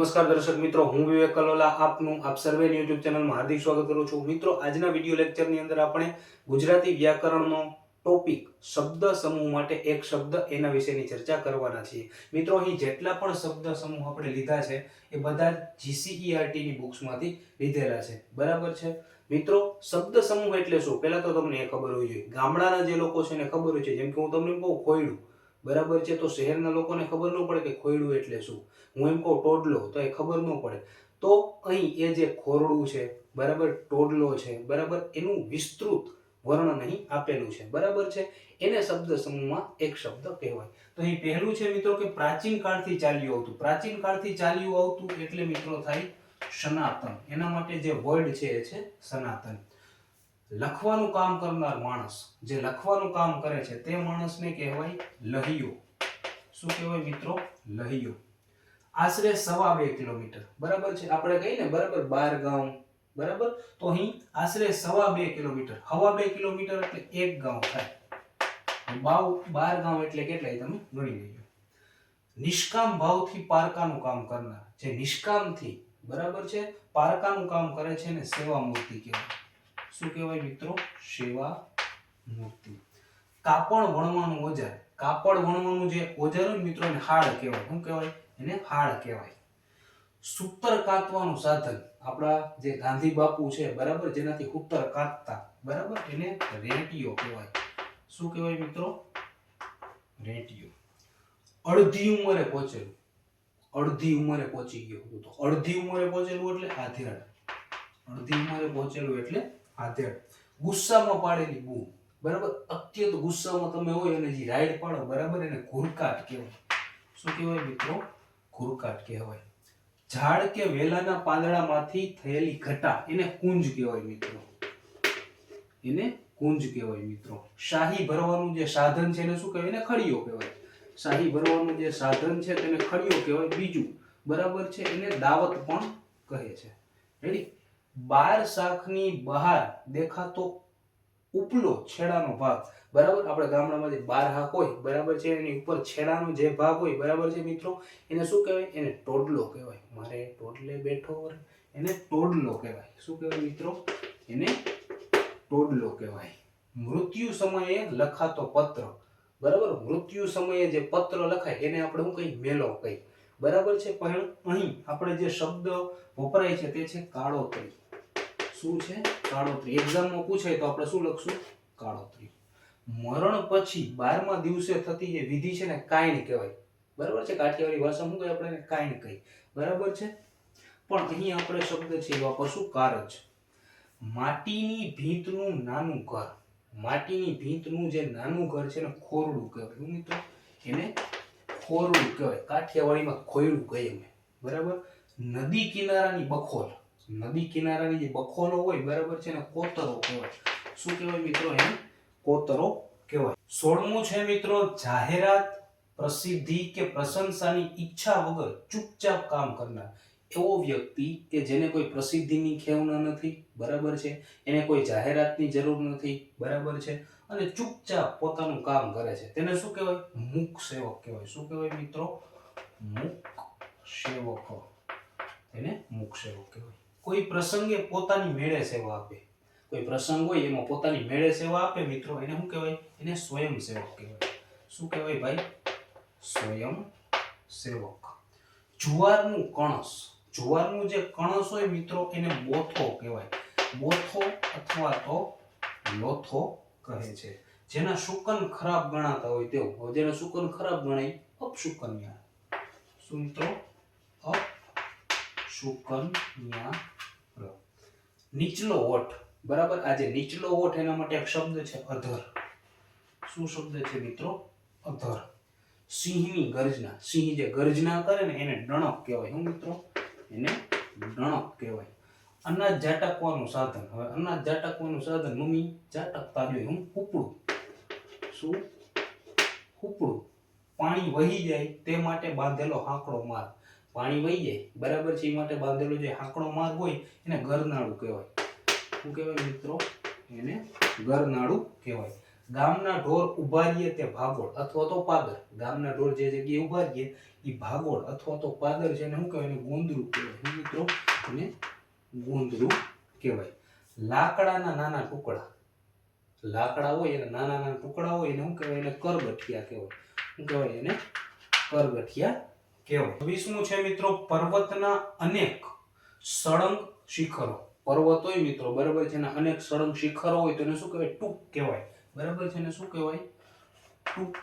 નમસ્કાર દર્શક મિત્રો, હું વિવેક કલોલા આપનું આપ સર્વેની યુટ્યુબ ચેનલમાં હાર્દિક સ્વાગત કરું છું. મિત્રો, આજના વીડિયો લેક્ચરની અંદર આપણે ગુજરાતી વ્યાકરણનો ટોપિક શબ્દ સમૂહ માટે એક શબ્દ એના વિશેની ચર્ચા કરવાના છીએ. મિત્રો, અહીં જેટલા પણ શબ્દ સમૂહ આપણે લીધા છે, એ બધા જીસીઈઆરટી ની બુક્સમાંથી લીધેલા છે. બરાબર છે? મિત્રો, શબ્દ સમૂહ એટલે શું? પહેલા તો તમને એ ખબર હોવી જોઈએ. ગામડાના જે લોકો છે એને ખબર હોય છે. જેમ કે હું તમને બહુ ખોયડું. બરાબર છે? તો શહેરના લોકોને ખબર ન પડે કે ખોયડું એટલે શું. હું એમ કહું, ટોડલો, તો એ ખબર ન પડે. તો અહીં એ જે ખોરડું છે, બરાબર, ટોડલો છે, બરાબર, એનું વિસ્તૃત વર્ણન અહીં આપેલું છે. બરાબર છે? એને શબ્દ સમૂહમાં એક શબ્દ કહેવાય. તો અહીં પહેલું છે મિત્રો કે પ્રાચીન કાળથી ચાલ્યું આવતું. પ્રાચીન કાળથી ચાલ્યું આવતું એટલે મિત્રો થાય સનાતન. એના માટે જે વર્ડ છે, એ છે સનાતન. લખવાનું કામ કરનાર માણસ જે લખવાનું કામ કરે છે તે માણસને કહેવાય લહિયો. શું કહેવાય મિત્રો? લહિયો. આશરે સવા બે કિલોમીટર. બરાબર છે? આપણે કહીએ ને, બરાબર બાર ગામ બરાબર? તો અહીં આશરે સવા બે કિલોમીટર. હવા બે કિલોમીટર એટલે એક ગામ થાય. બાવ બાર ગામ એટલે કેટલાય? તમે ગણી લેજો. નિષ્કામ ભાવથી પારકાનું કામ કરનાર. જે નિષ્કામથી, બરાબર છે? પારકાનું કામ કરે છે ને સેવા મૂર્તિ કહેવાય. શું કહેવાય મિત્રો? સેવા મૂર્તિ. કાપડ વણવાનું ઓજાર. કાપડ વણવાનું જે ઓજાર હોય મિત્રો, એને હાડ કહેવાય. શું કહેવાય? એને હાડ કહેવાય. સૂતર કાતવાનું સાધન. આપણા જે ગાંધી બાપુ છે, બરાબર? જેનાથી સૂતર કાતતા. બરાબર? એને રેટિયો કહેવાય. શું કહેવાય મિત્રો? રેટિયો. અડધી ઉંમરે પહોંચેલું. અડધી ઉંમરે પહોંચી ગયો તો અડધી ઉંમરે પહોંચેલું એટલે આધેડ અડધી ઉંમરે પહોંચેલું એટલે આધેડ ગુસ્સામાં પાડેલી બૂમ. બરાબર? અત્યંત ગુસ્સામાં તમે હોય અને જે રાઈડ પાડો, બરાબર? એને ઘુરકાટ કહેવાય. શું કહેવાય મિત્રો? ઘુરકાટ કહેવાય. ઝાડ કે વેલાના પાંદડામાંથી થયેલી ઘટા, એને કુંજ કહેવાય મિત્રો. એને કુંજ કહેવાય મિત્રો. શાહી ભરવાનું જે સાધન છે એને શું કહેવાય? એને ખડીયો કહેવાય. શાહી ભરવાનું જે સાધન છે તેને ખડીયો કહેવાય બીજું. બરાબર છે? એને દાવત પણ કહે છે. રેડી બાર શાખની બહાર દેખાતો ઉપલો છેડાનો ભાગ. બરાબર? આપણે ગામડામાં જે બાર હાક હોય, બરાબર છે? એની ઉપર છેડાનો જે ભાગ હોય, બરાબર છે મિત્રો? એને શું કહેવાય? એને ટોડલો કહેવાય. મારે ટોડલે બેઠો એને ટોડલો કહેવાય. શું કહેવાય મિત્રો? એને ટોડલો કહેવાય. મૃત્યુ સમયે લખાતો પત્ર. બરાબર? મૃત્યુ સમયે જે પત્ર લખાય, એને આપણે હું કઈ મેલો કહીએ. બરાબર છે? પણ અહીં આપણે જે શબ્દ વપરાય છે, તે છે કાળો કાળોતરી શું છે? કાળોતરી. એક્ઝામમાં પૂછાય તો આપણે શું લખશું? કાળોતરી. મરણ પછી બારમા દિવસે થતી જે વિધિ છે ને, કાયણ કહેવાય. બરાબર છે? કાઠિયાવાડી ભાષામાં શું કહેવાય આપણે? કાયણ કહી બરાબર છે? પણ અહીં આપણે શબ્દ છે એ વાપરશું કારજ. માટીની ભીંતનું નાનું ઘર. માટીની ભીંતનું જે નાનું ઘર છે ને ખોરડું કહેવાય. મિત્રો? એને ખોરડું કહેવાય. કાઠિયાવાડીમાં ખોયડું કહીએ અમે. બરાબર? નદી કિનારાની બખોલ. નદી કિનારાની જે બખોલો હોય, બરાબર છે ને? કોતરો કહેવાય. શું કહેવાય મિત્રો એને કોતરો કહેવાય. સોળમું છે મિત્રો, જાહેરાત પ્રસિદ્ધિ કે પ્રશંસાની ઈચ્છા વગર ચૂપચાપ કામ કરનાર. એવો વ્યક્તિ કે જેને કોઈ પ્રસિદ્ધિની ખેવના નથી, બરાબર છે? એને કોઈ જાહેરાતની જરૂર નથી, બરાબર છે? અને ચૂપચાપ પોતાનું કામ કરે છે. તેને શું કહેવાય? મૂક સેવક કહેવાય. શું કહેવાય મિત્રો? મૂક સેવક. એને મૂક સેવક કહેવાય. કોઈ પ્રસંગે પોતાની મેળે સેવા આપે. કોઈ પ્રસંગ હોય એમાં પોતાની મેળે સેવા આપે મિત્રો. એને શું કહેવાય? એને સ્વયં સેવક કહેવાય. શું કહેવાય ભાઈ? સ્વયં સેવક. જુવારનું કણસ. જુવારનું જે કણસ હોય મિત્રો, એને બોથો કહેવાય. બોથો અથવા તો લોથો કહે છે. જેના શુકન ખરાબ ગણાતા હોય હવે જેના શુકન ખરાબ ગણાય, અપશુકન્યા. શું મિત્રો? અપશુકન્યા નીચલો ઓઠ, બરાબર? આ જે નીચલો ઓઠ એના માટે એક શબ્દ છે અધર. શું શબ્દ છે મિત્રો? અધર. સિંહની ગર્જના. સિંહ જે ગર્જના કરે ને એને ડણક કહેવાય. શું મિત્રો? એને ડણક કહેવાય. અનાજ ઝાટકવાનું સાધન. હવે અનાજ ઝાટકવાનું સાધન મમ્મી ઝાટકતા જોઈએ હું ઉપડું. શું? ઉપડું. પાણી વહી જાય તે માટે બાંધેલો હાંકડો માર્ગ પાણી વહી જાય. બરાબર છે એ માટે બાંધેલો જે હાંકડો માર્ગ હોય, એને ગરનાળું કહેવાય. શું કહેવાય મિત્રો? એને ગરનાળું કહેવાય. ગામના ઢોર ઊભા રહીએ તે ભાગોળ અથવા તો પાદર. ગામના ઢોર જે જગ્યાએ ઊભા રહીએ એ ભાગોળ અથવા તો પાદર છે એને શું કહેવાય? એને ગોંદરું કહેવાય. મિત્રો? એને ગોંદરું કહેવાય. લાકડાના નાના ટુકડા. લાકડા હોય, એના નાના નાના ટુકડા હોય, એને શું કહેવાય? એને કરગઠિયા કહેવાય. શું કહેવાય? એને કરગઠિયા કહેવાય વીસમું છે મિત્રો પર્વતના અનેક સળંગ શિખરો. પર્વત હોય મિત્રો, બરાબર છે એના અનેક સળંગ શિખરો હોય તો એને શું કહેવાય? ટૂંક કહેવાય. બરાબર છે એને શું કહેવાય? ટૂંક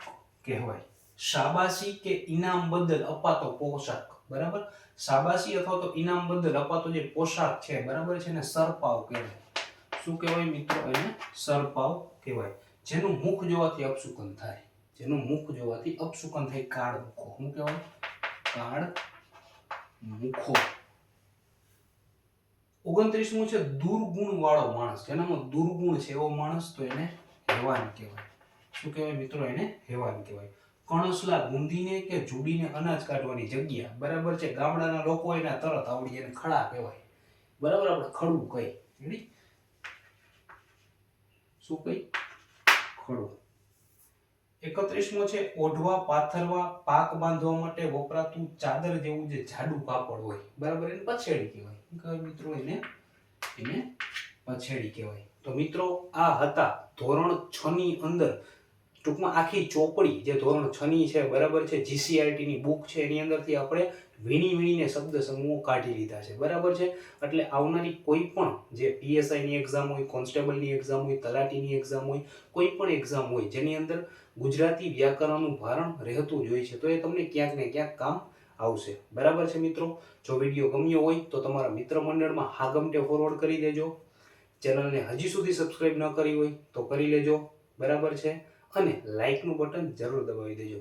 કહેવાય. શાબાશી કે ઇનામ બદલ અપાતો પોશાક. બરાબર? શાબાશી અથવા તો ઇનામ બદલ અપાતો જે પોશાક છે, બરાબર છે એને સરપાવ કહેવાય. શું કહેવાય મિત્રો એને? સરપાવ કહેવાય. જેનું મુખ જોવાથી અપશુકન થાય. જેનું મુખ જોવાથી અપશુકન થાય કાળ મુખો શું કહેવાય? કાળ મુખો. ઓગણત્રીસમું છે દુર્ગુણ વાળો માણસ. જેનામાં દુર્ગુણ છે એવો માણસ તો એને હેવાન કહેવાય. શું કહેવાય મિત્રો? એને હેવાન કહેવાય. કણસલા ગુંદીને કે જુડીને અનાજ કાઢવાની જગ્યા. બરાબર છે? ગામડાના લોકો એના તરત આવડી એને ખડા કહેવાય. બરાબર? આપણે ખડું કહી શું કહી ખડું. એકત્રીસમો છે, ઓઢવા, પાથરવા, પાક બાંધવા માટે વપરાતું ચાદર જેવું જે જાડું કાપડ હોય. બરાબર એને પછેડી કહેવાય. મિત્રો એને? એને પછેડી કહેવાય. તો મિત્રો, આ હતા ધોરણ છ ની અંદર. ટૂંકમાં આખી ચોપડી જે ધોરણ છ ની છે, બરાબર છે જીસીઆરટી ની બુક છે, એની અંદરથી આપણે વીણી વીણીને શબ્દ સમૂહો કાઢી લીધા છે. બરાબર છે? એટલે આવનારી કોઈ પણ જે પીએસઆઈની એક્ઝામ હોય કોન્સ્ટેબલની એક્ઝામ હોય, તલાટીની એક્ઝામ હોય, કોઈ પણ એક્ઝામ હોય, જેની અંદર ગુજરાતી વ્યાકરણનું ભારણ રહેતું જ હોય છે, તો એ તમને ક્યાંક ને ક્યાંક કામ આવશે. બરાબર છે મિત્રો? જો વીડિયો ગમ્યો હોય, તો તમારા મિત્ર મંડળમાં હા ગમટે ફોરવર્ડ કરી દેજો. ચેનલને હજી સુધી સબસ્ક્રાઈબ ન કરી હોય, તો કરી લેજો. બરાબર છે? અને લાઇકનું બટન જરૂર દબાવી દેજો.